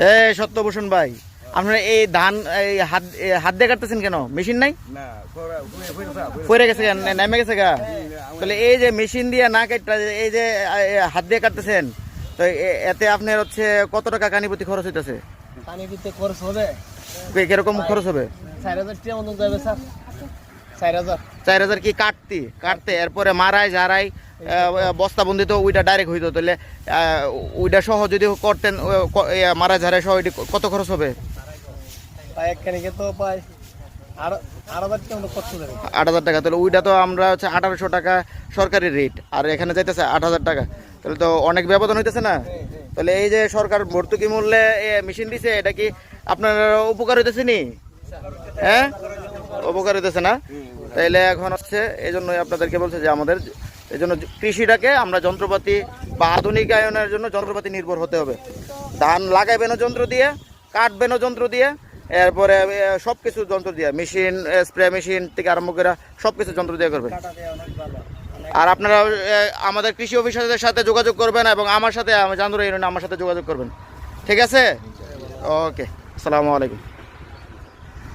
এ সত্যভূষণ ভাই আপনারা এই ধান এই হাত হাত দিয়ে কাটতেছেন কেন? মেশিন নাই? পরে- গেছে নেমে গেছে গা। তাহলে এই যে মেশিন দিয়ে না কাটটা এই যে হাত দিয়ে কাটতেছেন তো এতে আপনার হচ্ছে কত টাকা কানিপতি খরচ হইতেছে? দিতে খরচ হবে। কীরকম খরচ হবে? চার হাজার টাকা মতন যাবে স্যার। চার হাজার। কি কাটতি? কাটতে এরপরে মারাই জারাই বস্তা বন্দি তো ওইটা ডাইরেক্ট হইতো তাহলে ওইটা সহ যদি করতেন মারা ঝাড়াই সহ কত খরচ হবে? আট হাজার টাকা তাহলে ওইটা তো আমরা হচ্ছে আঠারোশো টাকা সরকারি রেট আর এখানে যাইতেছে আট হাজার টাকা তাহলে তো অনেক ব্যবধান হইতেছে না? তাহলে এই যে সরকার ভর্তুকি মূল্যে মেশিন দিছে এটা কি আপনার উপকার হইতেছে নি? হ্যাঁ? উপকার হইতেছে না? তাইলে এখন হচ্ছে এই জন্যই আপনাদেরকে বলছে যে আমাদের এই জন্য কৃষিটাকে আমরা যন্ত্রপাতি বা আধুনিকায়নের জন্য যন্ত্রপাতি নির্ভর হতে হবে। ধান লাগাইবেনও যন্ত্র দিয়ে, কাটবেনও যন্ত্র দিয়ে, এরপরে সব কিছু যন্ত্র দিয়ে, মেশিন স্প্রে মেশিন থেকে আরম্ভ করে সব কিছু যন্ত্র দিয়ে করবে। আর আপনারা আমাদের কৃষি অফিসারদের সাথে যোগাযোগ করবেন এবং আমার সাথে আমার সাথে যোগাযোগ করবেন। ঠিক আছে? ওকে, আসসালামু আলাইকুম।